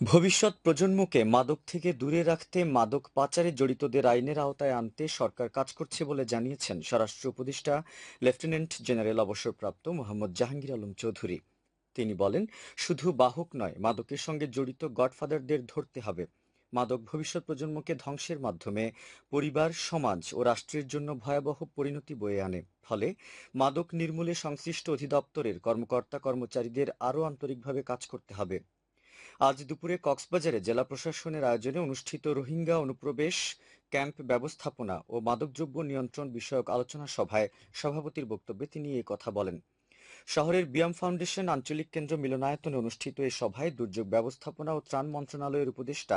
ভবিষ্যৎ প্রজন্মকে মাদক থেকে দূরে রাখতে মাদক পাচারে জড়িতদের আইনের আওতায় আনতে সরকার কাজ করছে বলে জানিয়েছেন স্বরাষ্ট্র উপদেষ্টা লেফটেন্যান্ট জেনারেল অবসরপ্রাপ্ত মোহাম্মদ জাহাঙ্গীর আলম চৌধুরী। তিনি বলেন, শুধু বাহক নয়, মাদকের সঙ্গে জড়িত গডফাদারদের ধরতে হবে। মাদক ভবিষ্যৎ প্রজন্মকে ধ্বংসের মাধ্যমে পরিবার, সমাজ ও রাষ্ট্রের জন্য ভয়াবহ পরিণতি বয়ে আনে। ফলে মাদক নির্মূলে সংশ্লিষ্ট অধিদপ্তরের কর্মকর্তা কর্মচারীদের আরও আন্তরিকভাবে কাজ করতে হবে। আজ দুপুরে কক্সবাজারে জেলা প্রশাসনের আয়োজনে অনুষ্ঠিত রোহিঙ্গা অনুপ্রবেশ, ক্যাম্প ব্যবস্থাপনা ও মাদকদ্রব্য নিয়ন্ত্রণ বিষয়ক আলোচনা সভায় সভাপতির বক্তব্যে তিনি এই কথা বলেন। শহরের বিয়াম ফাউন্ডেশন আঞ্চলিক কেন্দ্র মিলনায়তনে অনুষ্ঠিত এ সভায় দুর্যোগ ব্যবস্থাপনা ও ত্রাণ মন্ত্রণালয়ের উপদেষ্টা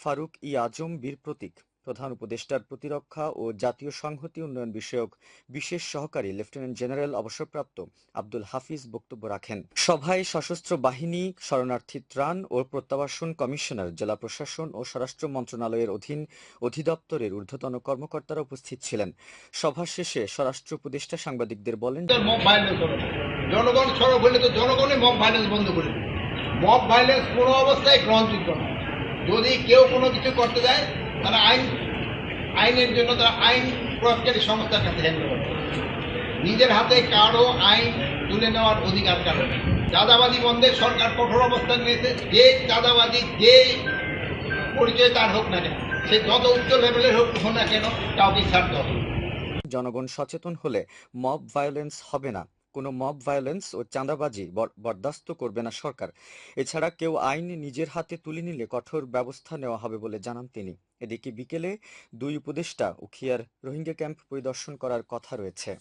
ফারুক ই আজম বীর প্রতীক প্রধান উপদেষ্টার প্রতিরক্ষা ও জাতীয় সংহতি উন্নয়ন বিষয়ক বিশেষ সহকারী লেফটেন্যান্ট জেনারেল অবসরপ্রাপ্ত আব্দুল হাফিজ বক্তব্য রাখেন। সভায় সশস্ত্র বাহিনী, শরণার্থী ত্রাণ ও প্রত্যাবাসন কমিশনার, জেলা প্রশাসন ও স্বরাষ্ট্র মন্ত্রণালয়ের অধীন অধিদপ্তরের ঊর্ধ্বতন কর্মকর্তারা উপস্থিত ছিলেন। সভা শেষে স্বরাষ্ট্র উপদেষ্টা সাংবাদিকদের বলেন। জনগণ সরব তো জনগণই মব ভাইলেন্স বন্ধ করে মব ভাইলেন্স কোনো অবস্থায় গ্রহণযোগ্য যদি কেউ কোনো কিছু করতে যায় তারা আইন, আইনের জন্য তারা আইন প্রয়োগকারী সংস্থার কাছে হ্যান্ড নিজের হাতে কারও আইন তুলে নেওয়ার অধিকার কারণ। চাঁদাবাজি বন্ধে সরকার কঠোর অবস্থান নিয়েছে। যে চাঁদাবাজি, যে পরিচয় তার হোক না কেন, সে যত উচ্চ লেভেলের হোক হোক না কেন, কাউকে হবে জনগণ সচেতন হলে মব ভায়োলেন্স হবে না। কোনো মব ভায়োলেন্স ও চাঁদাবাজি বরদাস্ত করবে না সরকার। এছাড়া কেউ আইন নিজের হাতে তুলে নিলে কঠোর ব্যবস্থা নেওয়া হবে বলে জানান তিনি। এদিকে বিকেলে দুই উপদেষ্টা উখিয়ার রোহিঙ্গা ক্যাম্প পরিদর্শন করার কথা রয়েছে।